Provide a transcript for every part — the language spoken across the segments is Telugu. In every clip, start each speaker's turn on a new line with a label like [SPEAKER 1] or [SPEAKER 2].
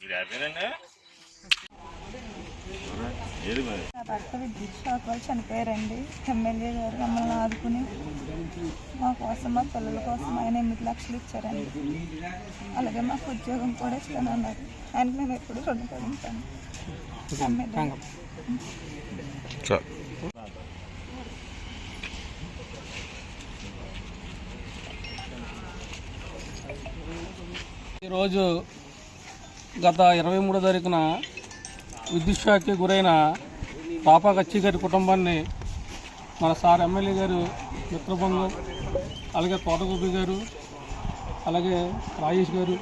[SPEAKER 1] మీరు హ్యాపీనంగా ఏది మరి
[SPEAKER 2] నా భర్త విద్యుత్ షాక్ వల్ల చనిపోయారండి. ఎమ్మెల్యే గారు మమ్మల్ని ఆదుకుని మా కోసం మా పిల్లల కోసం ఆయన ఎనిమిది లక్షలు ఇచ్చారండి. అలాగే మాకు ఉద్యోగం కూడా ఇస్తానన్నారు. ఆయనకి నేను ఎప్పుడు రుణపడి ఉంటాను. ఎమ్మెల్యే
[SPEAKER 3] ఈరోజు గత ఇరవై మూడో తారీఖున విద్యుత్ షాక్కి గురైన పాపా కచ్చి గారి కుటుంబాన్ని మన సార్ ఎమ్మెల్యే గారు మిత్రబృందం అలాగే తోటగోపి గారు అలాగే రాజేష్ గారు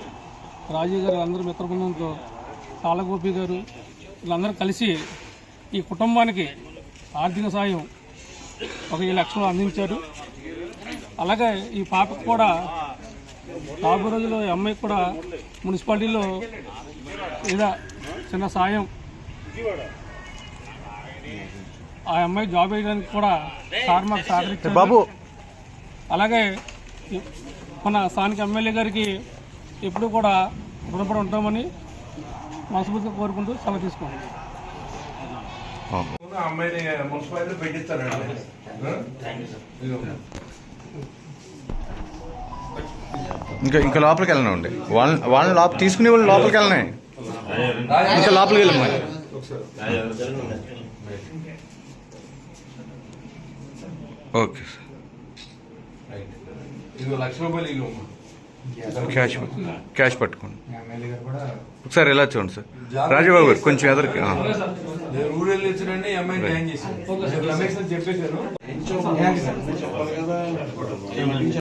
[SPEAKER 3] రాజీవ్ గారు అందరూ మిత్రబృందంతో తాళగోపి గారు వీళ్ళందరూ కలిసి ఈ కుటుంబానికి ఆర్థిక సాయం ఒక ఈ లక్షలు అందించారు. అలాగే ఈ పాపకు కూడా రాబోయే రోజుల్లో ఈ అమ్మాయికి కూడా మున్సిపాలిటీలో ఏదో చిన్న సాయం. ఆ అమ్మాయి జాబ్ వేయడానికి కూడా సార్ మాకు సహకరించారు. బాబు. అలాగే మన స్థానిక ఎమ్మెల్యే గారికి ఎప్పుడు కూడా రుణపడి ఉంటామని మనస్ఫూర్తిగా కోరుకుంటూ సెలవు తీసుకుంటాం
[SPEAKER 4] అమ్మాయిని మున్సిపాలిటీ పెట్టిస్తానండి.
[SPEAKER 5] ఇంకా ఇంకా లోపలికి వెళ్ళను అండి వాళ్ళ వాళ్ళని లోపల తీసుకునే వాళ్ళు లోపలికి వెళ్ళనే. ఇంకా లోపలికి వెళ్ళమ్మా. Okay sir.
[SPEAKER 4] రైట్. ఇదిగో లక్ష రూపాయలు ఇల్లు
[SPEAKER 5] క్యాష్ క్యాష్ పట్టుకోండి. ఒకసారి ఎలా చూడండి సార్. రాజబాబు గారు కొంచెం ఎదరికి.